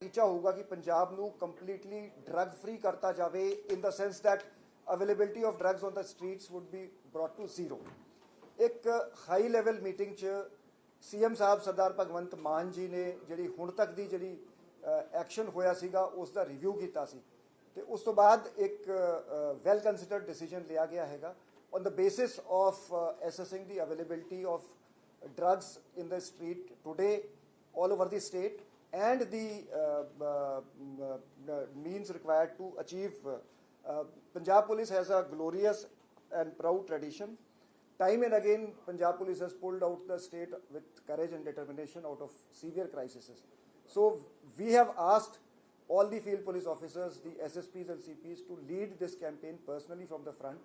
ਟੀਚਾ ਹੋਊਗਾ ਕਿ ਪੰਜਾਬ ਨੂੰ ਕੰਪਲੀਟਲੀ ਡਰੱਗ ਫ੍ਰੀ ਕਰਤਾ ਜਾਵੇ in the sense that availability of drugs on the streets would be brought to zero ਇੱਕ ਹਾਈ ਲੈਵਲ ਮੀਟਿੰਗ 'ਚ ਸੀਐਮ ਸਾਹਿਬ ਸਰਦਾਰ ਭਗਵੰਤ ਮਾਨ ਜੀ ਨੇ ਜਿਹੜੀ ਹੁਣ ਤੱਕ ਦੀ ਜਿਹੜੀ ਐਕਸ਼ਨ ਹੋਇਆ ਸੀਗਾ, ਉਸ ਦਾ ਰਿਵਿਊ ਕੀਤਾ ਸੀ। ਤੇ ਉਸ ਤੋਂ ਬਾਅਦ ਇੱਕ ਵੈਲ ਕੰਸੀਡਰਡ ਡਿਸੀਜਨ ਲਿਆ ਗਿਆ ਹੈਗਾ। On the basis of assessing the availability of drugs in the street today, all over the state and the uh, uh, uh, means required to achieve. Punjab Police has a glorious and proud tradition. Time and again, Punjab Police has pulled out the state with courage and determination out of severe crises. So we have asked all the field police officers, the SSPs and CPs to lead this campaign personally from the front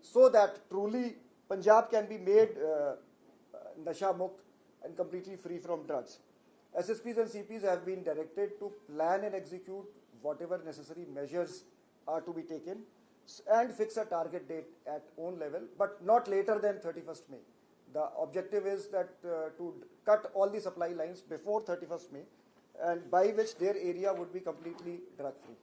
so that truly Punjab can be made uh, nasha mukt and completely free from drugs. SSPs and CPs have been directed to plan and execute whatever necessary measures are to be taken and fix a target date at own level, but not later than 31st May. The objective is that uh, to cut all the supply lines before 31st May and by which their area would be completely drug free.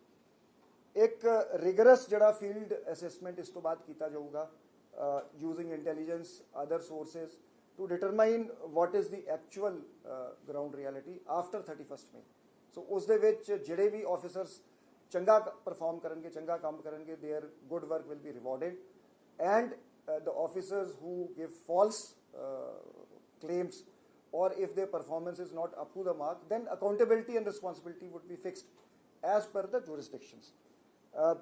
एक rigorous जड़ा field assessment is to be किया जाऊगा using intelligence other sources To determine what is the actual ground reality after 31st May so ਉਸ ਦੇ ਵਿੱਚ ਜਿਹੜੇ ਵੀ officers ਚੰਗਾ perform ਕਰਨਗੇ ਚੰਗਾ ਕੰਮ ਕਰਨਗੇ their good work will be rewarded and the officers who give false claims or if their performance is not up to the mark, then accountability and responsibility would be fixed as per the jurisdictions. Uh,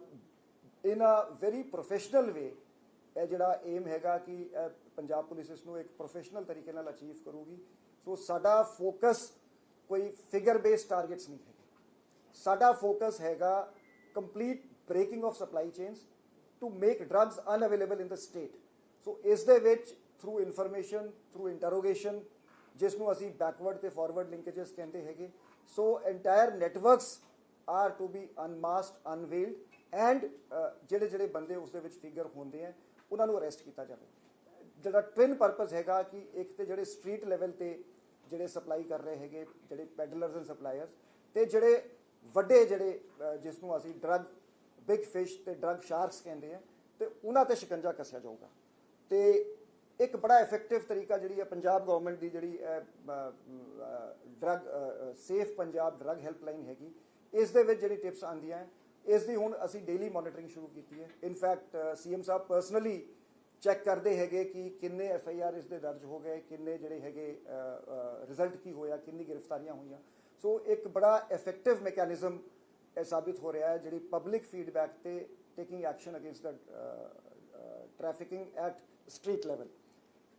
in a very professional way, ਇਹ ਜਿਹੜਾ aim ਹੈਗਾ ਕਿ Punjab police ਇਸ ਨੂੰ ਇੱਕ professional ਤਰੀਕੇ ਨਾਲ achieve ਕਰੂਗੀ। ਸੋ ਸਾਡਾ ਫੋਕਸ ਕੋਈ ਫਿਗਰ ਬੇਸਡ ਟਾਰਗੇਟਸ ਨਹੀਂ ਹੈਗੇ। ਸਾਡਾ ਫੋਕਸ ਹੈਗਾ complete breaking of supply chains to make drugs unavailable in the state so ਇਸ ਦੇ ਵਿੱਚ ਥਰੂ ਇਨਫੋਰਮੇਸ਼ਨ ਥਰੂ ਇੰਟਰੋਗੇਸ਼ਨ ਜਿਸ ਨੂੰ ਅਸੀਂ ਬੈਕਵਰਡ ਤੇ ਫਾਰਵਰਡ ਲਿੰਕੇजेस ਕਹਿੰਦੇ ਹੈਗੇ। So entire networks are to be unmasked unveiled and ਜਿਹੜੇ ਜਿਹੜੇ ਬੰਦੇ ਉਸ ਦੇ ਵਿੱਚ ਫਿਗਰ ਹੁੰਦੇ ਆ ਉਹਨਾਂ ਨੂੰ ਅਰੈਸਟ ਕੀਤਾ ਜਾਵੇ। ਜਿਹੜਾ ਟਵਿਨ ਪਰਪਸ ਹੈਗਾ ਕਿ ਇੱਕ ਤੇ ਜਿਹੜੇ ਸਟਰੀਟ ਲੈਵਲ ਤੇ ਜਿਹੜੇ ਸਪਲਾਈ ਕਰ ਰਹੇ ਹੈਗੇ ਜਿਹੜੇ ਪੈਡਲਰਸ ਐਂਡ ਸਪਲਾਇਰਸ ਤੇ ਜਿਹੜੇ ਵੱਡੇ ਜਿਹੜੇ ਜਿਸ ਨੂੰ ਅਸੀਂ ਡਰੱਗ ਬਿਗ ਫਿਸ਼ ਤੇ ਡਰੱਗ ਸ਼ਾਰਕਸ ਕਹਿੰਦੇ ਆ ਤੇ ਉਹਨਾਂ ਤੇ ਸ਼ਿਕੰਜਾ ਕੱਸਿਆ ਜਾਊਗਾ। ਤੇ ਇੱਕ ਬੜਾ ਇਫੈਕਟਿਵ ਤਰੀਕਾ ਜਿਹੜੀ ਹੈ ਪੰਜਾਬ ਗਵਰਨਮੈਂਟ ਦੀ ਜਿਹੜੀ drug safe Punjab drug helpline ਹੈਗੀ ਇਸ ਦੇ ਵਿੱਚ ਜਿਹੜੀ ਟਿਪਸ ਆਉਂਦੀਆਂ ਹੈ, ਇਸ ਦੀ ਹੁਣ ਅਸੀਂ ਡੇਲੀ ਮੋਨੀਟਰਿੰਗ ਸ਼ੁਰੂ ਕੀਤੀ ਹੈ। ਇਨਫੈਕਟ ਸੀਐਮ ਸਾਹਿਬ ਪਰਸਨਲੀ ਚੈੱਕ ਕਰਦੇ ਹੈਗੇ ਕਿ ਕਿੰਨੇ ਐਫ ਆਈ ਆਰ ਇਸ ਦੇ ਦਰਜ ਹੋ ਗਏ, ਕਿੰਨੇ ਜਿਹੜੇ ਹੈਗੇ ਰਿਜ਼ਲਟ ਕੀ ਹੋਇਆ, ਕਿੰਨੀ ਗ੍ਰਿਫਤਾਰੀਆਂ ਹੋਈਆਂ। ਸੋ ਇੱਕ ਬੜਾ ਇਫੈਕਟਿਵ ਮੈਕੈਨਿਜ਼ਮ ਇਹ ਸਾਬਿਤ ਹੋ ਰਿਹਾ ਹੈ, ਜਿਹੜੀ ਪਬਲਿਕ ਫੀਡਬੈਕ ਤੇ taking action against the trafficking at street level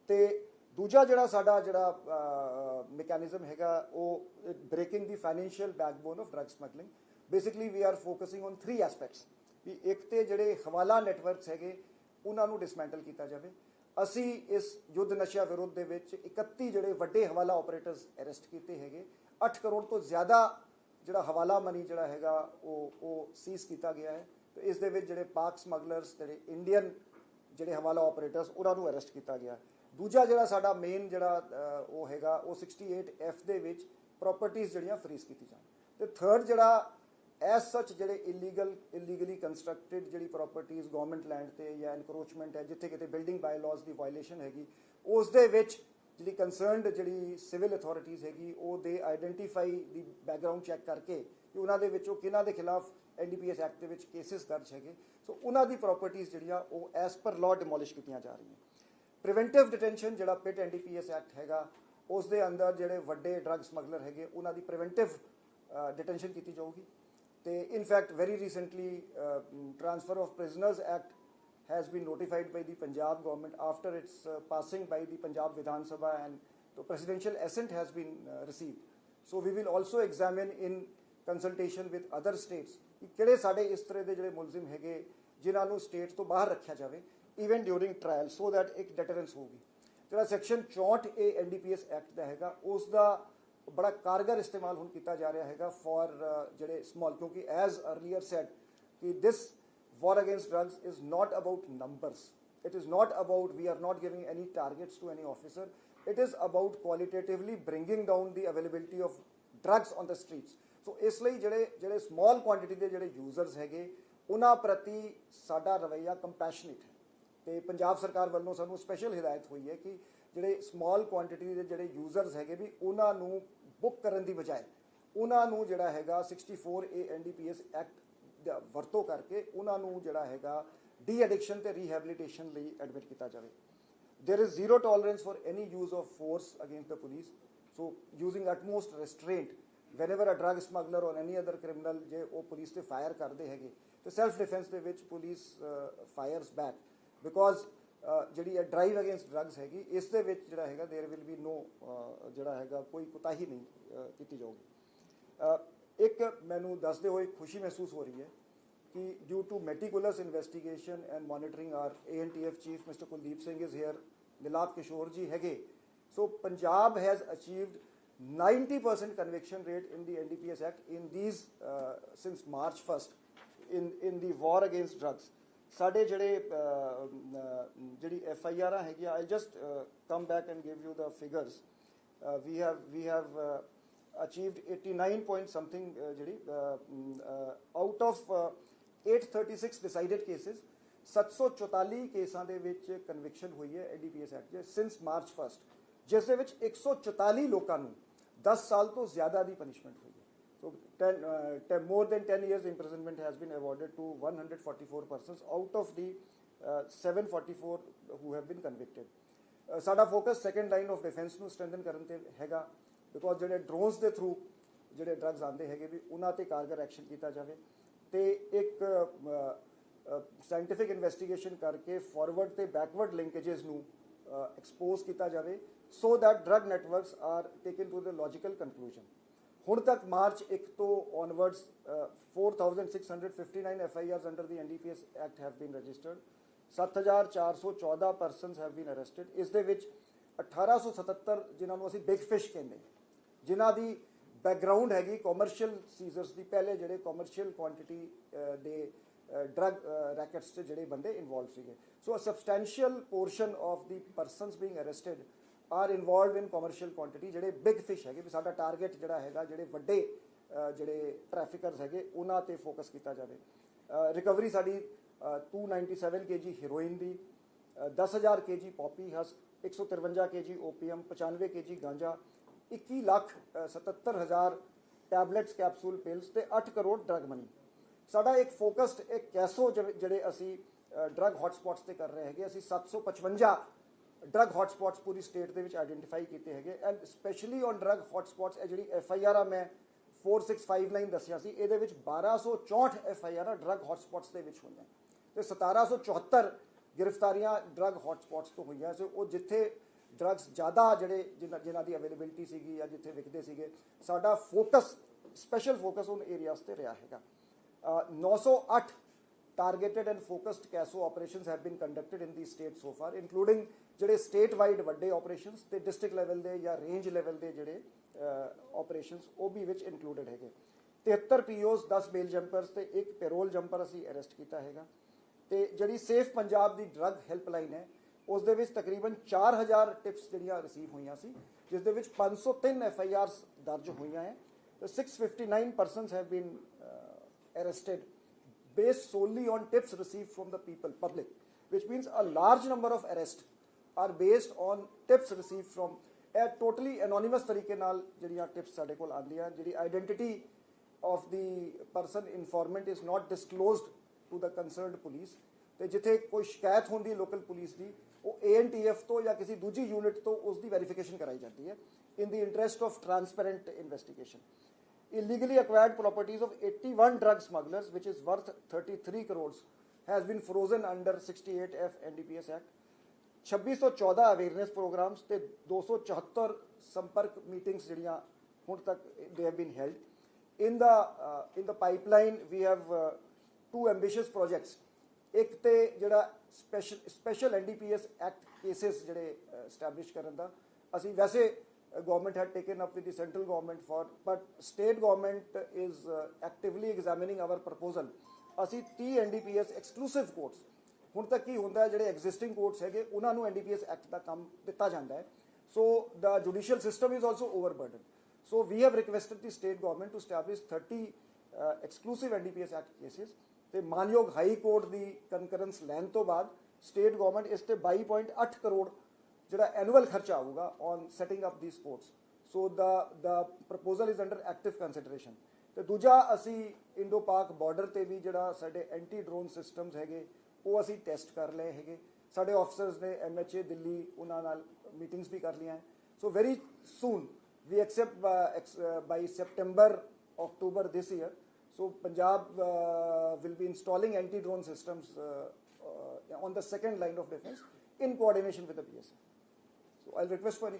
ਤੇ ਦੂਜਾ ਜਿਹੜਾ ਸਾਡਾ ਜਿਹੜਾ ਮੈਕੈਨਿਜ਼ਮ ਹੈਗਾ, ਉਹ breaking the financial backbone of drug smuggling basically we are focusing on three aspects ਵੀ ਇੱਕ ਤੇ ਜਿਹੜੇ ਹਵਾਲਾ ਨੈਟਵਰਕਸ ਹੈਗੇ, ਉਹਨਾਂ ਨੂੰ ਡਿਸਮੈਂਟਲ ਕੀਤਾ ਜਾਵੇ। ਅਸੀਂ ਇਸ ਯੁੱਧ ਨਸ਼ਾ ਵਿਰੁੱਧ ਦੇ ਵਿੱਚ 31 ਜਿਹੜੇ ਵੱਡੇ ਹਵਾਲਾ ਆਪਰੇਟਰਸ ਅਰੈਸਟ ਕੀਤੇ ਹੈਗੇ। 8 ਕਰੋੜ ਤੋਂ ਜ਼ਿਆਦਾ ਜਿਹੜਾ ਹਵਾਲਾ ਮਨੀ ਜਿਹੜਾ ਹੈਗਾ, ਉਹ ਉਹ ਸੀਜ਼ ਕੀਤਾ ਗਿਆ ਹੈ। ਤੇ ਇਸ ਦੇ ਵਿੱਚ ਜਿਹੜੇ ਪਾਕ ਸਮਗਲਰਸ ਜਿਹੜੇ ਇੰਡੀਅਨ ਜਿਹੜੇ ਹਵਾਲਾ ਆਪਰੇਟਰਸ ਉਹਨਾਂ ਨੂੰ ਅਰੈਸਟ ਕੀਤਾ ਗਿਆ। ਦੂਜਾ ਜਿਹੜਾ ਸਾਡਾ ਮੇਨ ਜਿਹੜਾ ਉਹ ਹੈਗਾ, ਉਹ 68F ਦੇ ਵਿੱਚ ਪ੍ਰਾਪਰਟੀਆਂ ਜਿਹੜੀਆਂ ਫਰੀਜ਼ ਕੀਤੀ ਜਾਣ। ਤੇ ਥਰਡ ਜਿਹੜਾ ਐਸ ਸੱਚ ਜਿਹੜੇ ਇਲੀਗਲ ਇਲੀਗਲੀ ਕੰਸਟਰਕਟਡ ਜਿਹੜੀ ਪ੍ਰਾਪਰਟੀਆਂ ਗਵਰਨਮੈਂਟ ਲੈਂਡ ਤੇ ਜਾਂ ਐਨਕਰੋਚਮੈਂਟ ਹੈ, ਜਿੱਥੇ ਕਿਤੇ ਬਿਲਡਿੰਗ ਬਾਇਲਾਜ਼ ਦੀ ਵਾਇਲੇਸ਼ਨ ਹੈਗੀ ਉਸ ਦੇ ਵਿੱਚ ਜਿਹੜੀ ਕੰਸਰਨਡ ਜਿਹੜੀ ਸਿਵਲ ਅਥਾਰਟੀਆਂ ਹੈਗੀ, ਉਹ ਦੇ ਆਇਡੈਂਟੀਫਾਈ ਦੀ ਬੈਕਗ੍ਰਾਉਂਡ ਚੈੱਕ ਕਰਕੇ ਕਿ ਉਹਨਾਂ ਦੇ ਵਿੱਚੋਂ ਕਿਹਨਾਂ ਦੇ ਖਿਲਾਫ ਐਨਡੀਪੀਐਸ ਐਕਟ ਦੇ ਵਿੱਚ ਕੇਸਿਸ ਦਰਜ ਹੈਗੇ। ਸੋ ਉਹਨਾਂ ਦੀ ਪ੍ਰਾਪਰਟੀਆਂ ਜਿਹੜੀਆਂ, ਉਹ ਐਸ ਪਰ ਲਾਅ ਡਿਮੋਲਿਸ਼ ਕੀਤੀਆਂ ਜਾ ਰਹੀਆਂ। ਪ੍ਰੀਵੈਂਟਿਵ ਡਿਟੈਂਸ਼ਨ ਜਿਹੜਾ ਪਿਟ ਐਨਡੀਪੀਐਸ ਐਕਟ ਹੈਗਾ ਉਸ ਦੇ ਅੰਦਰ ਜਿਹੜੇ ਵੱਡੇ ਡਰੱਗ ਸਮਗਲਰ ਹੈਗੇ, ਉਹਨਾਂ ਦੀ ਪ੍ਰੀਵੈਂਟਿਵ ਡਿਟੈਂਸ਼ਨ ਕੀਤੀ ਜਾਊਗੀ। ਤੇ in fact very recently transfer of prisoners act has been notified by the Punjab government after its uh, passing by the Punjab Vidhan Sabha and the presidential assent has been uh, received. So we will also examine in consultation with other states ਕਿ ਕਿਹੜੇ ਸਾਡੇ ਇਸ ਤਰ੍ਹਾਂ ਦੇ ਜਿਹੜੇ ਮੁਲਜ਼ਮ ਹੈਗੇ ਜਿਨ੍ਹਾਂ ਨੂੰ ਸਟੇਟ ਤੋਂ ਬਾਹਰ ਰੱਖਿਆ ਜਾਵੇ even during trial so that ਇੱਕ ਡੈਟਰੈਂਸ ਹੋਊਗੀ ਜਿਹੜਾ ਸੈਕਸ਼ਨ 64 ਏ ਐਨਡੀਪੀਐਸ ਐਕਟ ਦਾ ਹੈਗਾ ਉਸ ਦਾ ਬੜਾ ਕਾਰਗਰ ਇਸਤੇਮਾਲ ਹੁਣ ਕੀਤਾ ਜਾ ਰਿਹਾ ਹੈਗਾ ਫॉर ਜਿਹੜੇ ਸਮਾਲ ਕਿਉਂਕਿ ਐਜ਼ ਅਰਲੀਅਰ ਸੈਡ ਕਿ ਦਿਸ war against drugs is not about numbers. It is not about we are not giving any targets to any officer. It is about qualitatively bringing down the availability of drugs on the streets. ਸੋ ਇਸ ਲਈ ਜਿਹੜੇ ਜਿਹੜੇ small quantity ਦੇ ਜਿਹੜੇ users ਹੈਗੇ ਉਹਨਾਂ ਪ੍ਰਤੀ ਸਾਡਾ ਰਵੱਈਆ ਕੰਪੈਸ਼ਨੇਟ ਹੈ ਤੇ ਪੰਜਾਬ ਸਰਕਾਰ ਵੱਲੋਂ ਸਾਨੂੰ ਸਪੈਸ਼ਲ ਹਦਾਇਤ ਹੋਈ ਹੈ ਕਿ ਜਿਹੜੇ ਸਮਾਲ ਕੁਆਂਟੀਟੀ ਦੇ ਜਿਹੜੇ ਯੂਜ਼ਰਸ ਹੈਗੇ ਵੀ ਉਹਨਾਂ ਨੂੰ ਬੁੱਕ ਕਰਨ ਦੀ ਬਜਾਏ, ਉਹਨਾਂ ਨੂੰ ਜਿਹੜਾ ਹੈਗਾ 64 ਏ ਐਨਡੀਪੀਐਸ ਐਕਟ ਦਾ ਵਰਤੋਂ ਕਰਕੇ ਉਹਨਾਂ ਨੂੰ ਜਿਹੜਾ ਹੈਗਾ ਡੀ ਐਡਿਕਸ਼ਨ ਤੇ ਰੀਹੈਬਿਲਿਟੇਸ਼ਨ ਲਈ ਐਡਮਿਟ ਕੀਤਾ ਜਾਵੇ। There is zero tolerance for any use of force against the police. So, using utmost restraint, whenever a drug smuggler or any other criminal ਜੇ ਉਹ ਪੁਲਿਸ ਤੇ ਫਾਇਰ ਕਰਦੇ ਹੈਗੇ, ਤੇ ਸੈਲਫ ਡਿਫੈਂਸ ਦੇ ਵਿੱਚ ਪੁਲਿਸ ਫਾਇਰਸ ਬੈਕ ਬਿਕੋਜ਼ ਜਿਹੜੀ ਇਹ ਡਰਾਈਵ ਅਗੇਂਸਟ ਡਰੱਗਸ ਹੈਗੀ ਇਸ ਦੇ ਵਿੱਚ ਜਿਹੜਾ ਹੈਗਾ देयर ਵਿਲ ਬੀ ਨੋ ਜਿਹੜਾ ਹੈਗਾ ਕੋਈ ਕੁਤਾਹੀ ਨਹੀਂ ਅਹ, ਕੀਤੀ ਜਾਊਗੀ ਅਹ, ਇੱਕ ਮੈਨੂੰ ਦੱਸਦੇ ਹੋਏ ਖੁਸ਼ੀ ਮਹਿਸੂਸ ਹੋ ਰਹੀ ਹੈ ਕਿ due to meticulous investigation and monitoring our ANTF chief Mr. Kuldeep Singh is here Milad Kishore ji ਹੈਗੇ so Punjab has achieved 90% conviction rate in the NDPS act in these uh, since March 1st in in the war against drugs ਸਾਡੇ ਜਿਹੜੇ ਜਿਹੜੀ F I R ਹੈਗੀਆਂ I just come back and give you the figures we have we have achieved 89 point something ਜਿਹੜੀ out of 836 decided cases 744 ਕੇਸਾਂ ਦੇ ਵਿੱਚ conviction ਹੋਈ ਹੈ ਐਡੀਪੀਐਸ ਐਕਟ ਦੇ ਸਿੰਸ ਮਾਰਚ 1st ਜਿਸ ਦੇ ਵਿੱਚ 144 ਲੋਕਾਂ ਨੂੰ 10 ਸਾਲ ਤੋਂ ਜ਼ਿਆਦਾ ਦੀ ਪਨਿਸ਼ਮੈਂਟ ਹੋਈ So 10, uh, 10, more than 10 years imprisonment has been awarded to 144 persons out of the uh, 744 who have been convicted. Uh, ਸਾਡਾ focus second line of defence ਨੂੰ ਸਟਰੈਂਥਨ ਕਰਨ ਤੇ ਹੈਗਾ ਬਿਕੋਜ਼ ਜਿਹੜੇ ਡਰੋਨਸ ਦੇ ਥਰੂ ਜਿਹੜੇ ਡਰੱਗਸ ਆਉਂਦੇ ਹੈਗੇ ਵੀ ਉਹਨਾਂ ਤੇ ਕਾਰਗਰ ਐਕਸ਼ਨ ਕੀਤਾ ਜਾਵੇ ਤੇ ਇੱਕ ਸਾਇੰਟੀਫਿਕ ਇਨਵੈਸਟੀਗੇਸ਼ਨ ਕਰਕੇ ਫਾਰਵਰਡ ਤੇ ਬੈਕਵਰਡ ਲਿੰਕੇजेस ਨੂੰ ਐਕਸਪੋਜ਼ ਕੀਤਾ ਜਾਵੇ so that drug networks are taken to the logical conclusion ਹੁਣ ਤੱਕ ਮਾਰਚ 1 ਤੋਂ onwards 4659 FIRs under the NDPS act have been registered 7414 persons have been arrested ਇਸ ਦੇ ਵਿੱਚ 1877 ਜਿਨ੍ਹਾਂ ਨੂੰ ਅਸੀਂ ਬਿਗ ਫਿਸ਼ ਕਹਿੰਦੇ ਜਿਨ੍ਹਾਂ ਦੀ ਬੈਕਗ੍ਰਾਉਂਡ ਹੈਗੀ ਕਮਰਸ਼ੀਅਲ ਸੀਜ਼ਰਸ ਦੀ, ਪਹਿਲੇ ਜਿਹੜੇ ਕਮਰਸ਼ੀਅਲ ਕੁਆਂਟੀਟੀ ਦੇ ਡਰਗ ਰੈਕਟਸ 'ਚ ਜਿਹੜੇ ਬੰਦੇ ਇਨਵੋਲਵ ਸੀਗੇ. So a substantial portion of the persons being arrested are involved in commercial quantity ਜਿਹੜੇ ਬਿਗ ਫਿਸ਼ ਹੈਗੇ ਵੀ ਸਾਡਾ ਟਾਰਗੇਟ ਜਿਹੜਾ ਹੈਗਾ ਜਿਹੜੇ ਵੱਡੇ ਜਿਹੜੇ ਟ੍ਰੈਫਿਕਰਸ ਹੈਗੇ ਉਹਨਾਂ ਤੇ ਫੋਕਸ ਕੀਤਾ ਜਾਵੇ। ਰਿਕਵਰੀ ਸਾਡੀ ਅਹ, 297 ਕੇਜੀ ਹੀਰੋਇਨ ਦੀ ਅਹ, 10000 KG poppy husk 153 KG opium 95 KG ganja 21 lakh ਅਹ, 77000 ਟੈਬਲੇਟਸ ਕੈਪਸੂਲ ਪਿਲਸ ਤੇ 8 ਕਰੋੜ ਡਰਗ ਮਨੀ ਸਾਡਾ ਇੱਕ ਫੋਕਸਡ ਇੱਕ ਕੈਸੋ ਜਿਹੜੇ ਅਸੀਂ ਡਰਗ ਹੌਟਸਪੌਟਸ ਤੇ ਕਰ ਰਹੇ ਹੈਗੇ ਅਸੀਂ 755 ਡਰਗ ਹੌਟਸਪੌਟਸ ਪੂਰੀ ਸਟੇਟ ਦੇ ਵਿੱਚ ਆਈਡੈਂਟੀਫਾਈ ਕੀਤੇ ਹੈਗੇ। And specially on drug hotspots ਇਹ ਜਿਹੜੀ ਐਫ ਆਈ ਆਰ ਆ ਮੈਂ 4659 ਦੱਸਿਆ ਸੀ, ਇਹਦੇ ਵਿੱਚ 1264 F I R drug hotspots ਦੇ ਵਿੱਚ ਹੋਈਆਂ। ਤੇ 1774 ਗ੍ਰਿਫਤਾਰੀਆਂ ਡਰਗ ਹੌਟਸਪੌਟਸ ਤੋਂ ਹੋਈਆਂ। ਸੋ ਉਹ ਜਿੱਥੇ ਡਰੱਗਸ ਜ਼ਿਆਦਾ ਜਿਹੜੇ ਜਿਨ੍ਹਾਂ ਜਿਨ੍ਹਾਂ ਦੀ ਅਵੇਲੇਬਿਲਟੀ ਸੀਗੀ ਜਾਂ ਜਿੱਥੇ ਵਿਕਦੇ ਸੀਗੇ, ਸਾਡਾ ਫੋਕਸ ਸਪੈਸ਼ਲ ਫੋਕਸ ਉਹਨ ਏਰੀਆਸ ਤੇ ਰਿਹਾ ਹੈਗਾ। ਅਹ 908 targeted and focused CASO operations have been conducted in the state so far, including ਜਿਹੜੇ ਸਟੇਟ ਵਾਈਡ ਵੱਡੇ operations ਤੇ ਡਿਸਟ੍ਰਿਕਟ ਲੈਵਲ ਦੇ ਜਾਂ ਰੇਂਜ ਲੈਵਲ ਦੇ ਜਿਹੜੇ ਆਪਰੇਸ਼ਨਸ ਉਹ ਵੀ ਵਿੱਚ ਇਨਕਲੂਡਡ ਹੈਗੇ 73 POs 10 ਬੇਲ ਜੰਪਰਸ ਤੇ ਇੱਕ ਪੈਰੋਲ ਜੰਪਰ ਅਸੀਂ ਅਰੈਸਟ ਕੀਤਾ ਹੈਗਾ ਤੇ ਜਿਹੜੀ ਸੇਫ ਪੰਜਾਬ ਦੀ ਡਰੱਗ ਹੈਲਪਲਾਈਨ ਹੈ ਉਸ ਦੇ ਵਿੱਚ ਤਕਰੀਬਨ 4000 ਟਿਪਸ ਜਿਹੜੀਆਂ ਰਿਸੀਵ ਹੋਈਆਂ ਸੀ ਜਿਸ ਦੇ ਵਿੱਚ 503 ਐਫ ਆਈ ਆਰਸ ਦਰਜ ਹੋਈਆਂ ਹੈ ਤੇ 659 persons have been arrested based solely on tips received from the people, public, which means a large number of arrests are based on tips received from a totally anonymous ਤਰੀਕੇ ਨਾਲ ਜਿਹੜੀਆਂ tips ਸਾਡੇ ਕੋਲ ਆਉਂਦੀਆਂ ਜਿਹੜੀ identity of the person informant is not disclosed to the concerned police ਤੇ ਜਿੱਥੇ ਕੋਈ ਸ਼ਿਕਾਇਤ ਹੁੰਦੀ ਲੋਕਲ ਪੁਲਿਸ ਦੀ ਉਹ ਏਐਨਟੀਐਫ ਤੋਂ ਜਾਂ ਕਿਸੇ ਦੂਜੀ ਯੂਨਿਟ ਤੋਂ ਉਸ ਦੀ ਵੈਰੀਫਿਕੇਸ਼ਨ ਕਰਾਈ ਜਾਂਦੀ ਹੈ in the interest of transparent investigation illegally acquired properties of 81 drug smugglers, which is worth 33 crores, has been frozen under 68F NDPS Act. 2614 awareness programs ਤੇ 274 ਸੰਪਰਕ ਮੀਟਿੰਗਸ ਜਿਹੜੀਆਂ ਹੁਣ ਤੱਕ ਦੇ have been held in the in the pipeline we have two ambitious projects ਇੱਕ ਤੇ ਜਿਹੜਾ special special NDPS act cases ਜਿਹੜੇ ਸਟੈਬਲਿਸ਼ ਕਰਨ ਦਾ ਅਸੀਂ ਵੈਸੇ government had taken up with the central government for but state government is actively examining our proposal ਅਸੀਂ 30 NDPS exclusive courts ਹੁਣ ਤੱਕ ਕੀ ਹੁੰਦਾ ਜਿਹੜੇ ਐਗਜ਼ਿਸਟਿੰਗ ਕੋਰਟਸ ਹੈਗੇ ਉਹਨਾਂ ਨੂੰ NDPS ਐਕਟ ਦਾ ਕੰਮ ਦਿੱਤਾ ਜਾਂਦਾ ਹੈ so the judicial system is also overburden so we have requested the state government to establish 30 exclusive NDPS act cases ਤੇ ਮਾਨਯੋਗ ਹਾਈ ਕੋਰਟ ਦੀ ਕਨਕਰੈਂਸ ਲੈਣ ਤੋਂ ਬਾਅਦ ਸਟੇਟ ਗਵਰਨਮੈਂਟ ਇਸ ਤੇ 22.8 ਕਰੋੜ ਜਿਹੜਾ ਐਨੂਅਲ ਖਰਚਾ ਆਊਗਾ on setting up the sports so the the proposal is under active consideration ਤੇ ਦੂਜਾ ਅਸੀਂ ਇੰਡੋ ਪਾਕ ਬਾਰਡਰ ਤੇ ਵੀ ਜਿਹੜਾ ਸਾਡੇ ਐਂਟੀ ਡਰੋਨ ਸਿਸਟਮਸ ਹੈਗੇ ਉਹ ਅਸੀਂ ਟੈਸਟ ਕਰ ਲਏ ਹੈਗੇ ਸਾਡੇ ਆਫਸਰਸ ਨੇ ਐਮਐਚਏ ਦਿੱਲੀ ਉਹਨਾਂ ਨਾਲ ਮੀਟਿੰਗਸ ਵੀ ਕਰ ਲਈਆਂ so very soon we accept uh, ex- uh, by September, October this year. So Punjab uh, will be installing anti-drone systems uh, uh, on the second line of defense in coordination with the BSF. I'll request for